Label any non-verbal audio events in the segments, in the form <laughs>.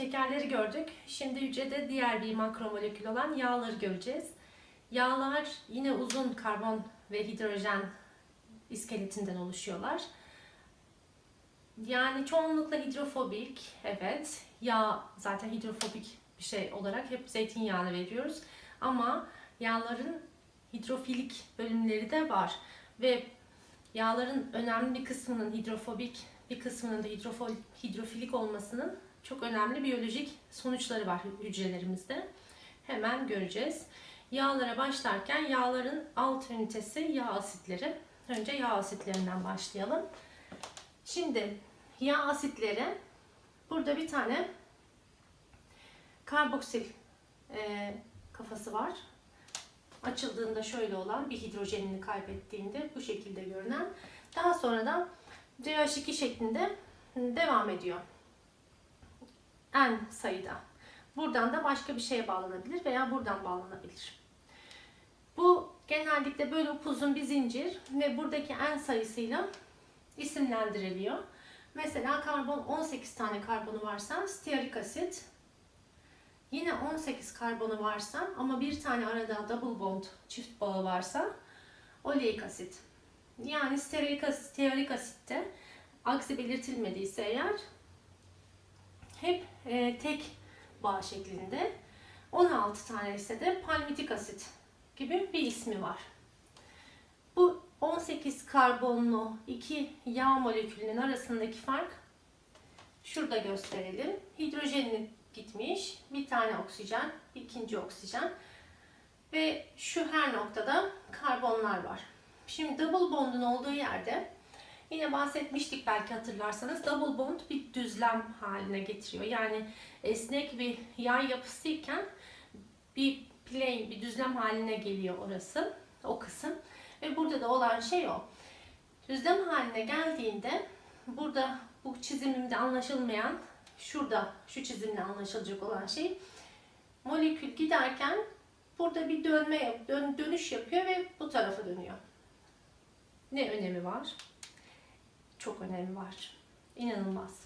Şekerleri gördük. Şimdi hücrede diğer bir makromolekül olan yağları göreceğiz. Yağlar yine uzun karbon ve hidrojen iskeletinden oluşuyorlar. Yani çoğunlukla hidrofobik, evet. Yağ zaten hidrofobik bir şey olarak hep zeytinyağını veriyoruz. Ama yağların hidrofilik bölümleri de var. Ve yağların önemli bir kısmının hidrofobik, bir kısmının da hidrofilik olmasının çok önemli biyolojik sonuçları var hücrelerimizde. Hemen göreceğiz. Yağlara başlarken yağların alt ünitesi yağ asitleri. Önce yağ asitlerinden başlayalım. Şimdi yağ asitleri burada bir tane karboksil e, kafası var. Açıldığında şöyle olan bir hidrojenini kaybettiğinde bu şekilde görünen. Daha sonra da CH2 şeklinde devam ediyor. N sayıda. Buradan da başka bir şeye bağlanabilir veya buradan bağlanabilir. Bu genellikle böyle upuzun bir zincir ve buradaki N sayısıyla isimlendiriliyor. Mesela karbon 18 tane karbonu varsa stearik asit. Yine 18 karbonu varsa ama bir tane arada double bond çift bağı varsa oleik asit. Yani stearik asit, stearik asitte aksi belirtilmediyse eğer hep e, tek bağ şeklinde. 16 tane ise de palmitik asit gibi bir ismi var. Bu 18 karbonlu iki yağ molekülünün arasındaki fark şurada gösterelim. Hidrojenin gitmiş, bir tane oksijen, ikinci oksijen ve şu her noktada karbonlar var. Şimdi double bond'un olduğu yerde Yine bahsetmiştik belki hatırlarsanız double bond bir düzlem haline getiriyor. Yani esnek bir yay yapısıyken bir plane, bir düzlem haline geliyor orası, o kısım. Ve burada da olan şey o. Düzlem haline geldiğinde burada bu çizimimde anlaşılmayan, şurada şu çizimle anlaşılacak olan şey molekül giderken burada bir dönme, dön, dönüş yapıyor ve bu tarafa dönüyor. Ne önemi var? Çok önemi var. İnanılmaz.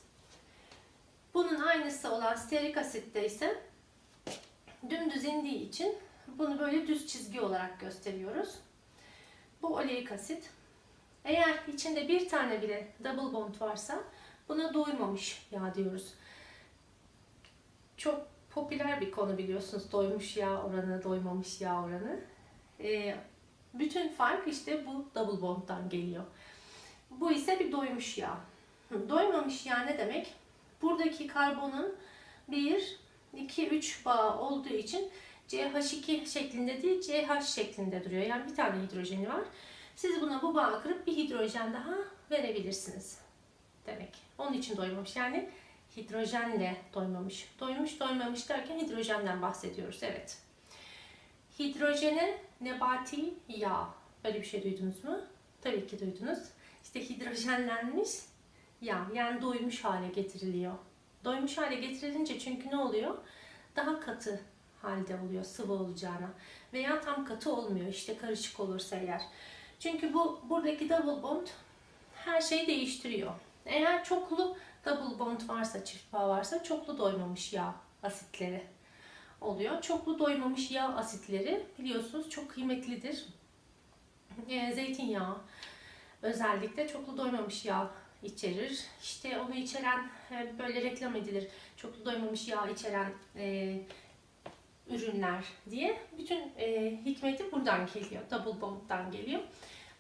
Bunun aynısı olan stearik asitte ise dümdüz indiği için bunu böyle düz çizgi olarak gösteriyoruz. Bu oleik asit. Eğer içinde bir tane bile double bond varsa buna doymamış yağ diyoruz. Çok popüler bir konu biliyorsunuz doymuş yağ oranı, doymamış yağ oranı. Ee, bütün fark işte bu double bond'dan geliyor. Bu ise bir doymuş yağ. Doymamış yağ ne demek? Buradaki karbonun 1, 2, 3 bağı olduğu için CH2 şeklinde değil CH şeklinde duruyor. Yani bir tane hidrojeni var. Siz buna bu bağı kırıp bir hidrojen daha verebilirsiniz. Demek. Onun için doymamış. Yani hidrojenle doymamış. Doymuş doymamış derken hidrojenden bahsediyoruz. Evet. Hidrojene nebati yağ. Böyle bir şey duydunuz mu? Tabii ki duydunuz işte hidrojenlenmiş yağ yani doymuş hale getiriliyor. Doymuş hale getirilince çünkü ne oluyor? Daha katı halde oluyor sıvı olacağına veya tam katı olmuyor işte karışık olursa eğer. Çünkü bu buradaki double bond her şeyi değiştiriyor. Eğer çoklu double bond varsa, çift bağ varsa çoklu doymamış yağ asitleri oluyor. Çoklu doymamış yağ asitleri biliyorsunuz çok kıymetlidir. E, zeytinyağı, özellikle çoklu doymamış yağ içerir. İşte onu içeren e, böyle reklam edilir. Çoklu doymamış yağ içeren e, ürünler diye. Bütün e, hikmeti buradan geliyor. Double bond'dan geliyor.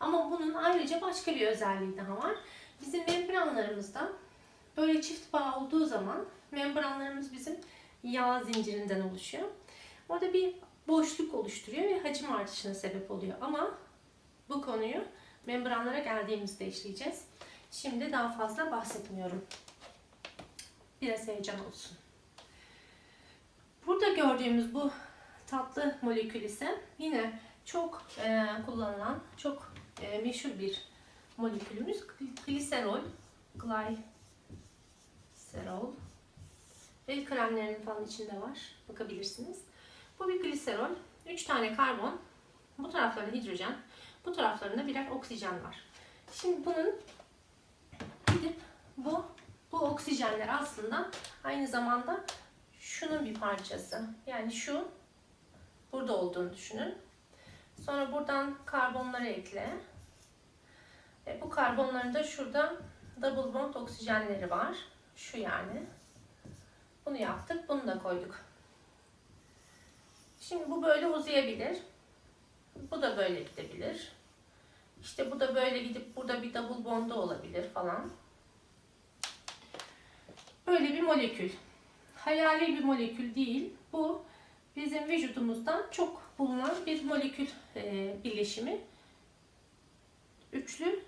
Ama bunun ayrıca başka bir özelliği daha var. Bizim membranlarımızda böyle çift bağ olduğu zaman membranlarımız bizim yağ zincirinden oluşuyor. Orada bir boşluk oluşturuyor ve hacim artışına sebep oluyor. Ama bu konuyu membranlara geldiğimizde işleyeceğiz. Şimdi daha fazla bahsetmiyorum. Biraz heyecan olsun. Burada gördüğümüz bu tatlı molekül ise yine çok e, kullanılan, çok e, meşhur bir molekülümüz. Gliserol, gliserol. El kremlerinin falan içinde var. Bakabilirsiniz. Bu bir gliserol. 3 tane karbon. Bu taraflarda hidrojen. Bu taraflarında birer oksijen var. Şimdi bunun gidip bu Bu oksijenler aslında aynı zamanda şunun bir parçası. Yani şu burada olduğunu düşünün. Sonra buradan karbonları ekle. E, bu karbonların da şurada double bond oksijenleri var. Şu yani. Bunu yaptık. Bunu da koyduk. Şimdi bu böyle uzayabilir. Bu da böyle gidebilir. İşte bu da böyle gidip burada bir double bond'u olabilir falan. Böyle bir molekül. Hayali bir molekül değil. Bu bizim vücudumuzda çok bulunan bir molekül e, birleşimi. Üçlü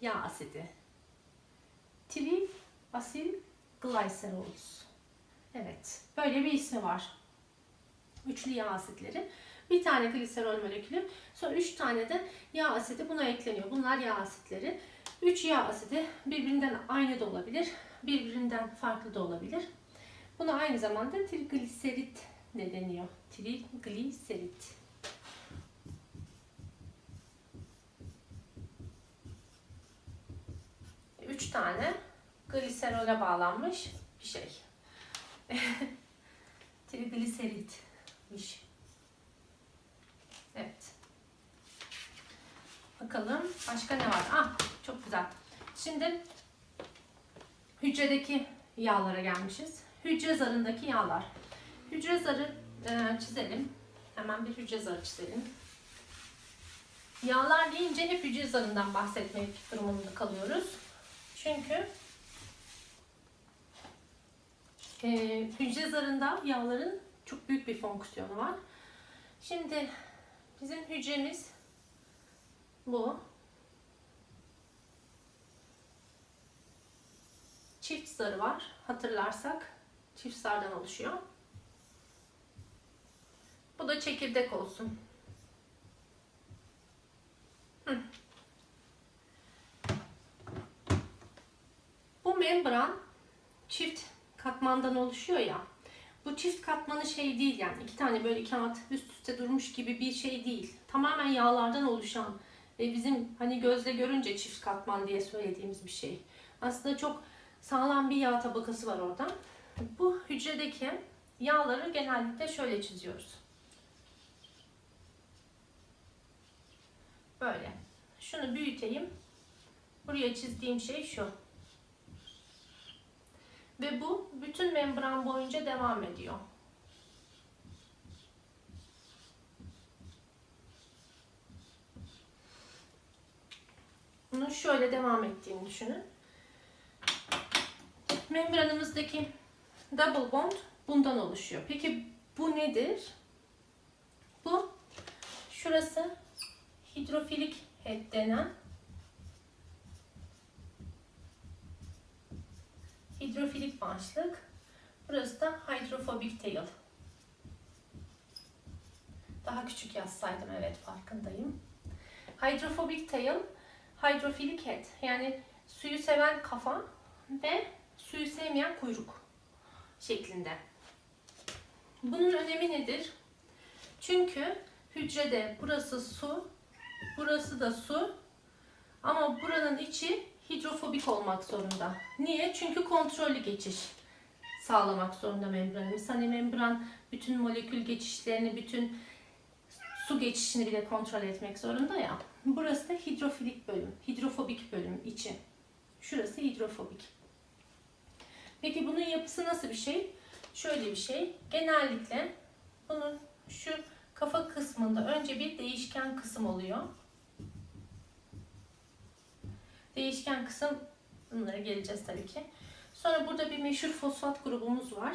yağ asidi. Tri asil glycerols. Evet. Böyle bir ismi var. Üçlü yağ asitleri. Bir tane gliserol molekülü. Sonra üç tane de yağ asidi buna ekleniyor. Bunlar yağ asitleri. Üç yağ asidi birbirinden aynı da olabilir. Birbirinden farklı da olabilir. Buna aynı zamanda trigliserit de deniyor. Trigliserit. Üç tane gliserole bağlanmış bir şey. <laughs> Trigliseritmiş. Evet. Bakalım başka ne var? Ah çok güzel. Şimdi hücredeki yağlara gelmişiz. Hücre zarındaki yağlar. Hücre zarı e, çizelim. Hemen bir hücre zarı çizelim. Yağlar deyince hep hücre zarından bahsetmek durumunda kalıyoruz. Çünkü e, hücre zarında yağların çok büyük bir fonksiyonu var. Şimdi bizim hücremiz bu. Çift zarı var. Hatırlarsak çift zardan oluşuyor. Bu da çekirdek olsun. Bu membran çift katmandan oluşuyor ya. Bu çift katmanı şey değil yani iki tane böyle kağıt üst üste durmuş gibi bir şey değil. Tamamen yağlardan oluşan ve bizim hani gözle görünce çift katman diye söylediğimiz bir şey. Aslında çok sağlam bir yağ tabakası var orada. Bu hücredeki yağları genellikle şöyle çiziyoruz. Böyle. Şunu büyüteyim. Buraya çizdiğim şey şu. Ve bu bütün membran boyunca devam ediyor. Bunun şöyle devam ettiğini düşünün. Membranımızdaki double bond bundan oluşuyor. Peki bu nedir? Bu şurası hidrofilik head denen hidrofilik başlık. Burası da hydrophobic tail. Daha küçük yazsaydım evet farkındayım. Hydrophobic tail, hydrophilic head yani suyu seven kafa ve suyu sevmeyen kuyruk şeklinde. Bunun önemi nedir? Çünkü hücrede burası su, burası da su ama buranın içi hidrofobik olmak zorunda. Niye? Çünkü kontrollü geçiş sağlamak zorunda membranımız. Hani membran bütün molekül geçişlerini, bütün su geçişini bile kontrol etmek zorunda ya. Burası da hidrofilik bölüm, hidrofobik bölüm içi. Şurası hidrofobik. Peki bunun yapısı nasıl bir şey? Şöyle bir şey. Genellikle bunun şu kafa kısmında önce bir değişken kısım oluyor. Değişken kısım bunlara geleceğiz tabii ki. Sonra burada bir meşhur fosfat grubumuz var.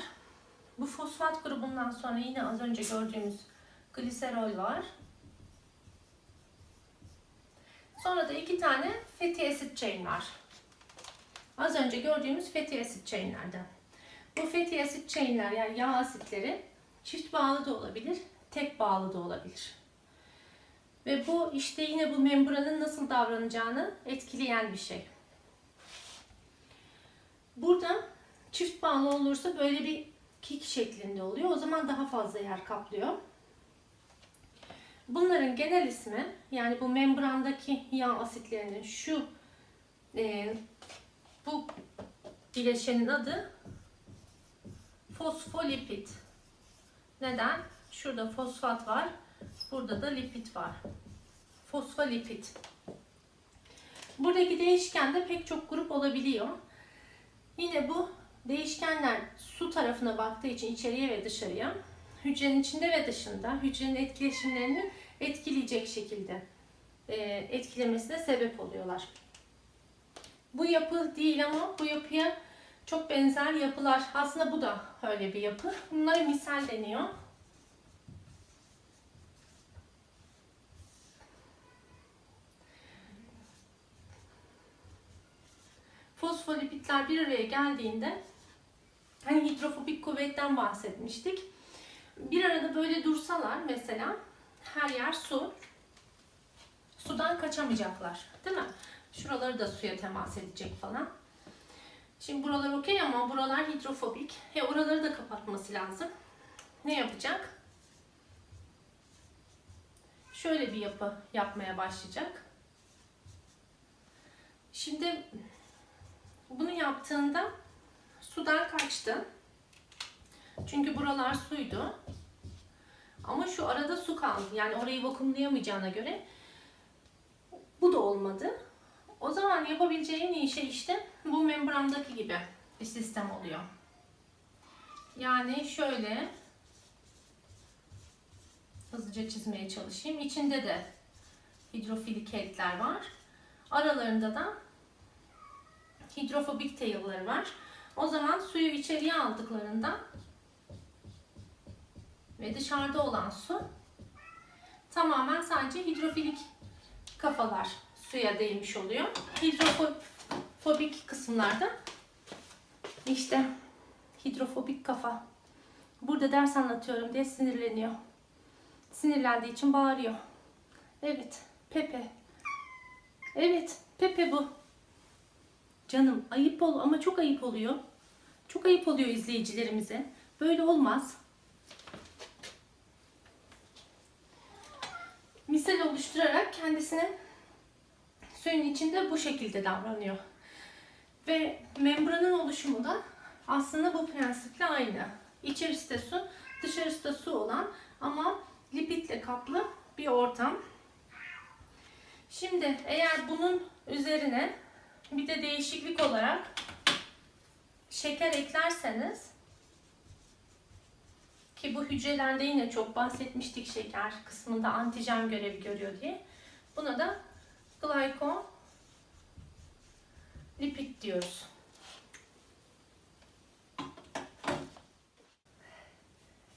Bu fosfat grubundan sonra yine az önce gördüğümüz gliserol var. Sonra da iki tane fatty acid chain var. Az önce gördüğümüz fatty acid chainlerden. Bu fatty acid chainler yani yağ asitleri çift bağlı da olabilir, tek bağlı da olabilir. Ve bu işte yine bu membranın nasıl davranacağını etkileyen bir şey. Burada çift bağlı olursa böyle bir kik şeklinde oluyor. O zaman daha fazla yer kaplıyor. Bunların genel ismi yani bu membrandaki yağ asitlerinin şu e, bu bileşenin adı fosfolipid. Neden? Şurada fosfat var. Burada da lipid var. Fosfolipid. Buradaki değişkende pek çok grup olabiliyor. Yine bu değişkenler su tarafına baktığı için içeriye ve dışarıya hücrenin içinde ve dışında hücrenin etkileşimlerini etkileyecek şekilde e, etkilemesine sebep oluyorlar. Bu yapı değil ama bu yapıya çok benzer yapılar. Aslında bu da öyle bir yapı. Bunlara misal deniyor. Fosfolipidler bir araya geldiğinde hani hidrofobik kuvvetten bahsetmiştik. Bir arada böyle dursalar mesela her yer su. Sudan kaçamayacaklar. Değil mi? Şuraları da suya temas edecek falan. Şimdi buralar okey ama buralar hidrofobik. E oraları da kapatması lazım. Ne yapacak? Şöyle bir yapı yapmaya başlayacak. Şimdi bunu yaptığında sudan kaçtı. Çünkü buralar suydu. Ama şu arada su kaldı. Yani orayı vakumlayamayacağına göre bu da olmadı. O zaman yapabileceği en iyi şey işte bu membrandaki gibi bir sistem oluyor. Yani şöyle hızlıca çizmeye çalışayım. İçinde de hidrofilik head'ler var. Aralarında da hidrofobik tail'ları var. O zaman suyu içeriye aldıklarında ve dışarıda olan su tamamen sadece hidrofilik kafalar suya değmiş oluyor. Hidrofobik kısımlarda işte hidrofobik kafa. Burada ders anlatıyorum diye sinirleniyor. Sinirlendiği için bağırıyor. Evet, Pepe. Evet, Pepe bu. Canım ayıp ol ama çok ayıp oluyor. Çok ayıp oluyor izleyicilerimize. Böyle olmaz. Misal oluşturarak kendisine suyun içinde bu şekilde davranıyor. Ve membranın oluşumu da aslında bu prensiple aynı. İçerisi de su, dışarısı da su olan ama lipidle kaplı bir ortam. Şimdi eğer bunun üzerine bir de değişiklik olarak şeker eklerseniz ki bu hücrelerde yine çok bahsetmiştik şeker kısmında antijen görevi görüyor diye. Buna da glyko lipid diyoruz.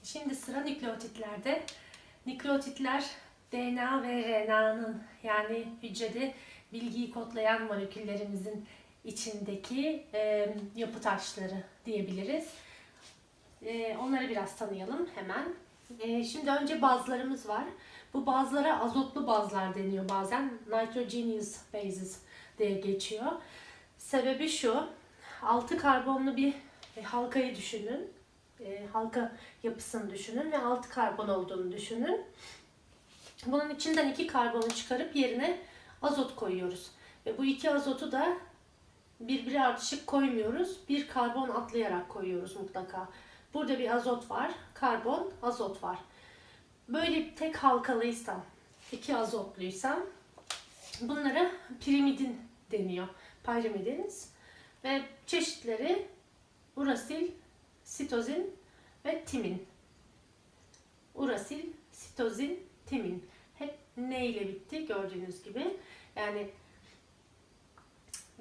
Şimdi sıra nükleotitlerde. Nükleotitler DNA ve RNA'nın yani hücrede bilgiyi kodlayan moleküllerimizin içindeki e, yapı taşları diyebiliriz. E, onları biraz tanıyalım hemen. E, şimdi önce bazlarımız var. Bu bazlara azotlu bazlar deniyor bazen. Nitrogenous bases diye geçiyor. Sebebi şu. 6 karbonlu bir e, halkayı düşünün. E, halka yapısını düşünün ve 6 karbon olduğunu düşünün. Bunun içinden 2 karbonu çıkarıp yerine azot koyuyoruz. Ve bu iki azotu da birbiri ardışık koymuyoruz. Bir karbon atlayarak koyuyoruz mutlaka. Burada bir azot var, karbon, azot var. Böyle tek halkalıysam, iki azotluysam bunlara pirimidin deniyor. Pyrimidins ve çeşitleri urasil, sitozin ve timin. Urasil, sitozin, timin. Hep ne ile bitti gördüğünüz gibi. Yani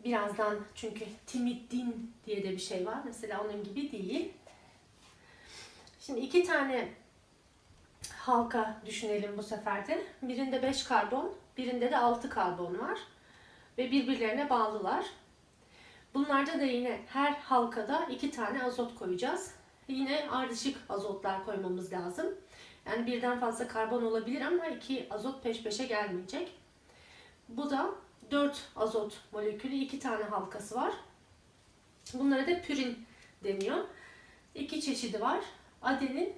birazdan çünkü timidin diye de bir şey var. Mesela onun gibi değil. Şimdi iki tane halka düşünelim bu sefer de. Birinde 5 karbon, birinde de 6 karbon var. Ve birbirlerine bağlılar. Bunlarda da yine her halkada iki tane azot koyacağız. Yine ardışık azotlar koymamız lazım. Yani birden fazla karbon olabilir ama iki azot peş peşe gelmeyecek. Bu da 4 azot molekülü, iki tane halkası var. Bunlara da pürin deniyor. İki çeşidi var. Adenin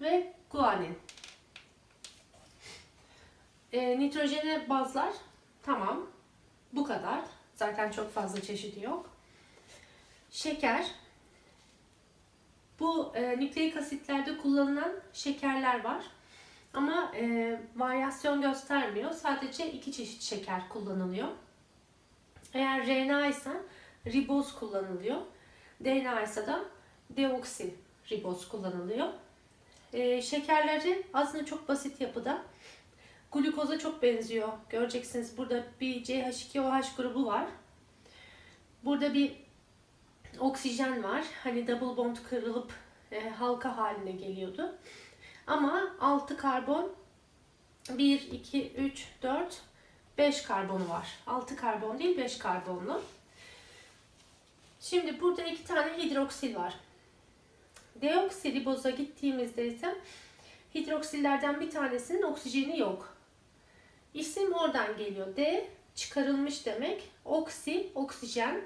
ve guanin. E, nitrojene bazlar tamam. Bu kadar. Zaten çok fazla çeşidi yok. şeker. Bu e, nükleik asitlerde kullanılan şekerler var. Ama e, varyasyon göstermiyor. Sadece iki çeşit şeker kullanılıyor. Eğer RNA ise riboz kullanılıyor. DNA ise de deoksi riboz kullanılıyor. E, şekerleri aslında çok basit yapıda. Glukoza çok benziyor. Göreceksiniz burada bir CH2OH grubu var. Burada bir oksijen var. Hani double bond kırılıp e, halka haline geliyordu. Ama 6 karbon 1, 2, 3, 4, 5 karbonu var. 6 karbon değil 5 karbonlu. Şimdi burada iki tane hidroksil var. Deoksiriboza gittiğimizde ise hidroksillerden bir tanesinin oksijeni yok. İsim oradan geliyor. D çıkarılmış demek. Oksi, oksijen.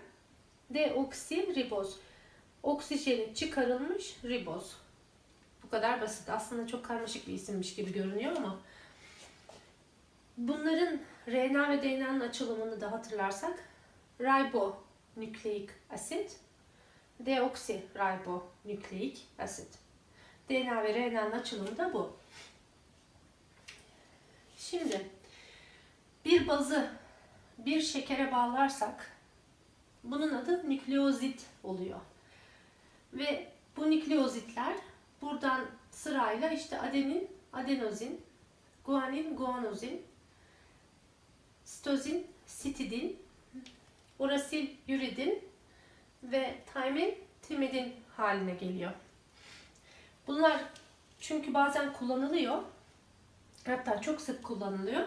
Deoksi riboz. Oksijeni çıkarılmış riboz. Bu kadar basit. Aslında çok karmaşık bir isimmiş gibi görünüyor ama bunların RNA ve DNA'nın açılımını da hatırlarsak ribonükleik asit, deoksiribonükleik asit. DNA ve RNA'nın açılımı da bu. Şimdi bir bazı bir şekere bağlarsak bunun adı nükleozit oluyor. Ve bu nükleozitler buradan sırayla işte adenin, adenozin, guanin, guanozin, sitozin, sitidin, urasil, üridin ve timin, timidin haline geliyor. Bunlar çünkü bazen kullanılıyor. Hatta çok sık kullanılıyor.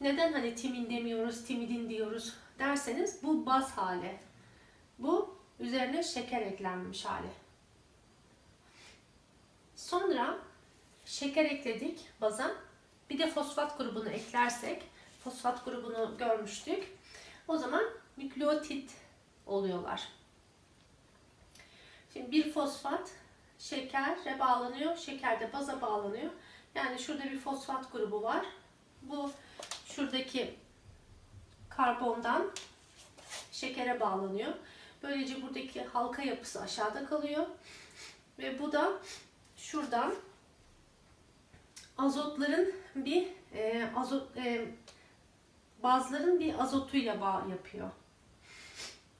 Neden hani timin demiyoruz, timidin diyoruz derseniz bu baz hali. Bu üzerine şeker eklenmiş hali. Sonra şeker ekledik baza. Bir de fosfat grubunu eklersek, fosfat grubunu görmüştük. O zaman nükleotit oluyorlar. Şimdi bir fosfat şekere bağlanıyor, şeker de baza bağlanıyor. Yani şurada bir fosfat grubu var. Bu şuradaki karbondan şekere bağlanıyor. Böylece buradaki halka yapısı aşağıda kalıyor. Ve bu da şuradan azotların bir e, azot e, bazların bir azotuyla bağ yapıyor.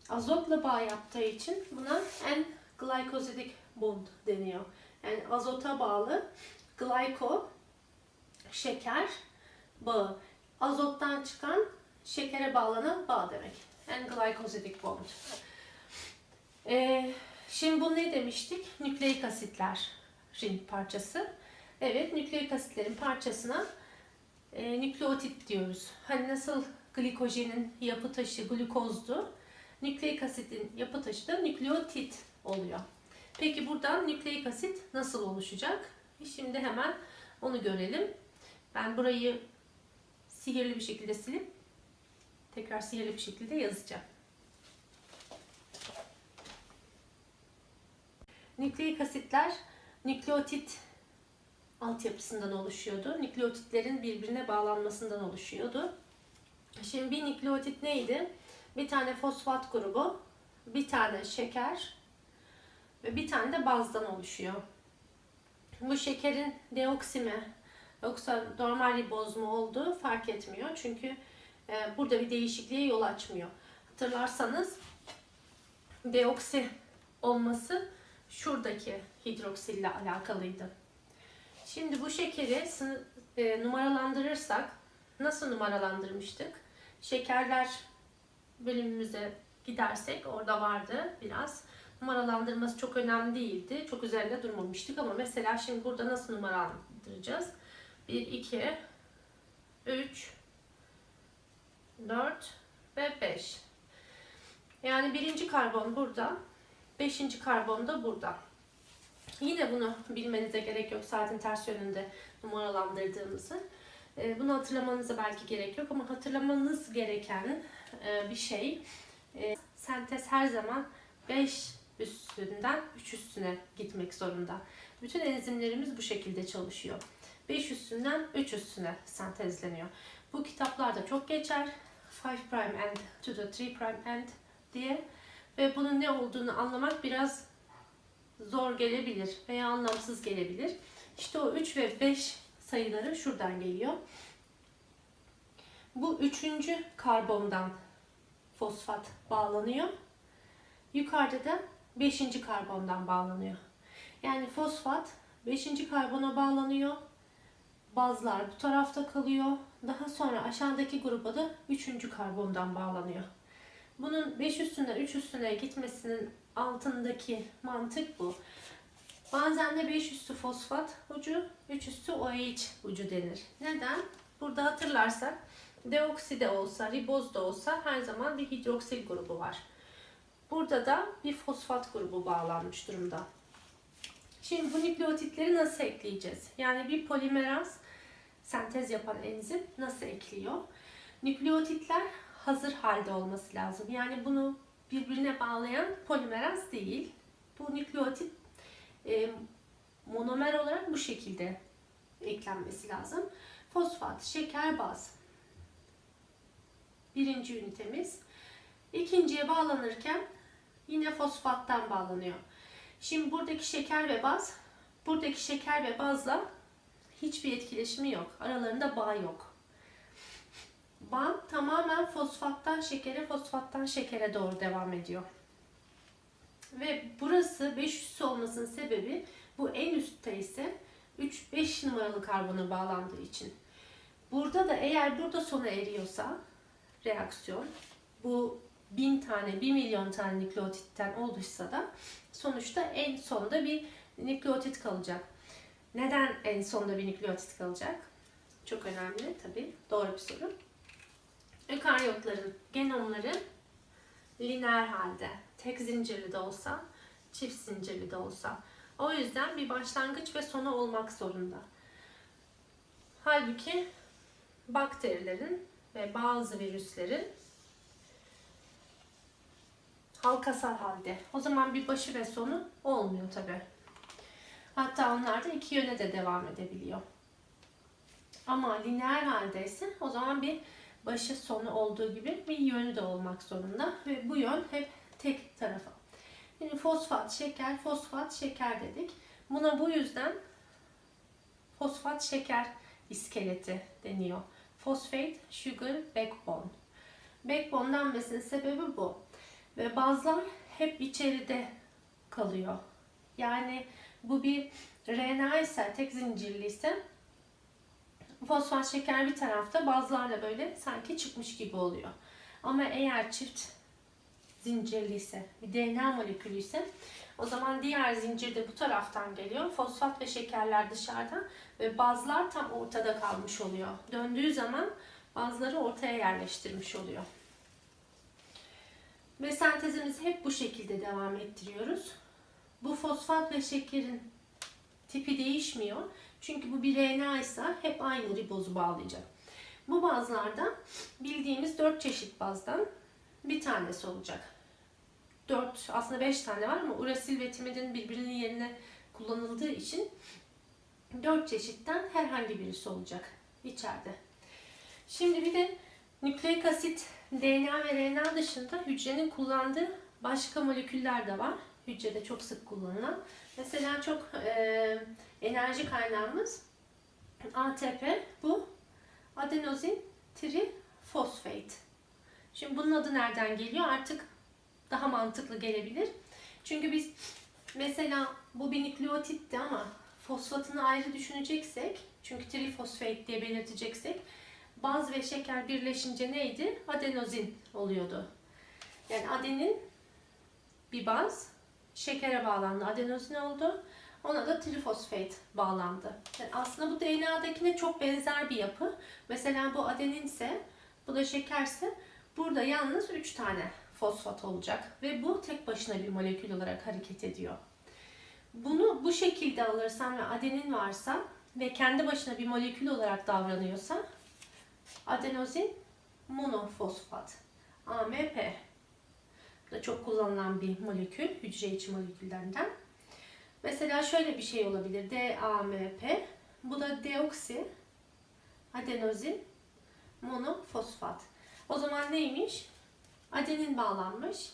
Azotla bağ yaptığı için buna en glycosidic bond deniyor. Yani azota bağlı glyko şeker bağı. Azottan çıkan şekere bağlanan bağ demek. En glycosidic bond. Ee, şimdi bu ne demiştik? Nükleik asitlerin parçası. Evet, nükleik asitlerin parçasına e, nükleotit diyoruz. Hani nasıl glikojenin yapı taşı glukozdu. Nükleik asitin yapı taşı da nükleotit oluyor. Peki buradan nükleik asit nasıl oluşacak? Şimdi hemen onu görelim. Ben burayı sihirli bir şekilde silip tekrar sihirli bir şekilde yazacağım. Nükleik asitler nükleotit altyapısından oluşuyordu. Nükleotitlerin birbirine bağlanmasından oluşuyordu. Şimdi bir nükleotit neydi? Bir tane fosfat grubu, bir tane şeker ve bir tane de bazdan oluşuyor. Bu şekerin deoksi mi yoksa normal riboz mu olduğu fark etmiyor. Çünkü e, burada bir değişikliğe yol açmıyor. Hatırlarsanız deoksi olması şuradaki hidroksille alakalıydı. Şimdi bu şekeri e, numaralandırırsak nasıl numaralandırmıştık? Şekerler bölümümüze gidersek orada vardı biraz. Numaralandırması çok önemli değildi. Çok üzerinde durmamıştık ama mesela şimdi burada nasıl numaralandıracağız? 1, 2, 3, 4 ve 5. Yani birinci karbon burada. Beşinci karbon da burada. Yine bunu bilmenize gerek yok saatin ters yönünde numaralandırdığımızı. Ee, bunu hatırlamanıza belki gerek yok ama hatırlamanız gereken e, bir şey. E, sentez her zaman 5 üstünden 3 üstüne gitmek zorunda. Bütün enzimlerimiz bu şekilde çalışıyor. 5 üstünden 3 üstüne sentezleniyor. Bu kitaplarda çok geçer. 5 prime end to the 3 prime end diye. ve bunun ne olduğunu anlamak biraz zor gelebilir veya anlamsız gelebilir. İşte o 3 ve 5 sayıları şuradan geliyor. Bu üçüncü karbondan fosfat bağlanıyor. Yukarıda da 5. karbondan bağlanıyor. Yani fosfat 5. karbona bağlanıyor. Bazlar bu tarafta kalıyor. Daha sonra aşağıdaki gruba da 3. karbondan bağlanıyor. Bunun 5 üstünden 3 üstüne gitmesinin altındaki mantık bu. Bazen de 5 üstü fosfat ucu, 3 üstü OH ucu denir. Neden? Burada hatırlarsak deoksi de olsa, riboz da olsa her zaman bir hidroksil grubu var. Burada da bir fosfat grubu bağlanmış durumda. Şimdi bu nükleotitleri nasıl ekleyeceğiz? Yani bir polimeraz sentez yapan enzim nasıl ekliyor? Nükleotitler hazır halde olması lazım. Yani bunu birbirine bağlayan polimeraz değil. Bu nükleotit e, monomer olarak bu şekilde eklenmesi lazım. Fosfat, şeker, baz. Birinci ünitemiz. İkinciye bağlanırken yine fosfattan bağlanıyor. Şimdi buradaki şeker ve baz, buradaki şeker ve bazla hiçbir etkileşimi yok. Aralarında bağ yok. Bağ tamamen fosfattan şekere, fosfattan şekere doğru devam ediyor. Ve burası 5 üssü olmasının sebebi bu en üstte ise 3-5 numaralı karbona bağlandığı için. Burada da eğer burada sona eriyorsa reaksiyon bu bin tane, bir milyon tane nükleotitten oluşsa da sonuçta en sonda bir nükleotit kalacak. Neden en sonda bir nükleotit kalacak? Çok önemli tabii. Doğru bir soru. Ökaryotların genomları lineer halde. Tek zincirli de olsa, çift zincirli de olsa. O yüzden bir başlangıç ve sonu olmak zorunda. Halbuki bakterilerin ve bazı virüslerin halkasal halde. O zaman bir başı ve sonu olmuyor tabi. Hatta onlar da iki yöne de devam edebiliyor. Ama lineer halde o zaman bir başı sonu olduğu gibi bir yönü de olmak zorunda ve bu yön hep tek tarafa. Şimdi fosfat, şeker, fosfat, şeker dedik. Buna bu yüzden fosfat şeker iskeleti deniyor. Phosphate sugar backbone. Backbone denmesinin sebebi bu. Ve bazılar hep içeride kalıyor. Yani bu bir RNA ise, tek zincirli ise fosfat şeker bir tarafta bazılarla böyle sanki çıkmış gibi oluyor. Ama eğer çift zincirli ise, bir DNA molekülü ise o zaman diğer zincir de bu taraftan geliyor. Fosfat ve şekerler dışarıda ve bazılar tam ortada kalmış oluyor. Döndüğü zaman bazıları ortaya yerleştirmiş oluyor. Ve sentezimizi hep bu şekilde devam ettiriyoruz. Bu fosfat ve şekerin tipi değişmiyor. Çünkü bu bir RNA ise hep aynı ribozu bağlayacak. Bu bazlarda bildiğimiz 4 çeşit bazdan bir tanesi olacak. 4 aslında 5 tane var ama urasil ve timidin birbirinin yerine kullanıldığı için 4 çeşitten herhangi birisi olacak içeride. Şimdi bir de nükleik asit DNA ve RNA dışında hücrenin kullandığı başka moleküller de var. Hücrede çok sık kullanılan. Mesela çok e, enerji kaynağımız ATP bu adenozin trifosfate. Şimdi bunun adı nereden geliyor? Artık daha mantıklı gelebilir. Çünkü biz mesela bu bir nükleotitti ama fosfatını ayrı düşüneceksek çünkü trifosfate diye belirteceksek baz ve şeker birleşince neydi? Adenozin oluyordu. Yani adenin bir baz şekere bağlandı. Adenozin oldu. Ona da trifosfat bağlandı. Yani aslında bu DNA'dakine çok benzer bir yapı. Mesela bu adenin ise bu da şekerse burada yalnız 3 tane fosfat olacak ve bu tek başına bir molekül olarak hareket ediyor. Bunu bu şekilde alırsan ve adenin varsa ve kendi başına bir molekül olarak davranıyorsa adenozin monofosfat AMP da çok kullanılan bir molekül, hücre içi moleküllerden. Mesela şöyle bir şey olabilir. DAMP. Bu da deoksi adenozin monofosfat. O zaman neymiş? Adenin bağlanmış.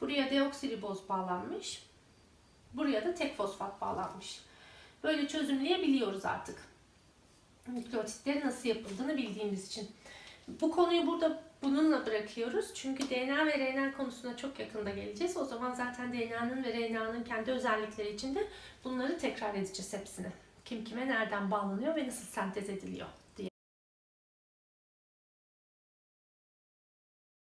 Buraya deoksiriboz bağlanmış. Buraya da tek fosfat bağlanmış. Böyle çözümleyebiliyoruz artık. Nükleotitlerin nasıl yapıldığını bildiğimiz için. Bu konuyu burada bununla bırakıyoruz. Çünkü DNA ve RNA konusuna çok yakında geleceğiz. O zaman zaten DNA'nın ve RNA'nın kendi özellikleri içinde bunları tekrar edeceğiz hepsini. Kim kime nereden bağlanıyor ve nasıl sentez ediliyor.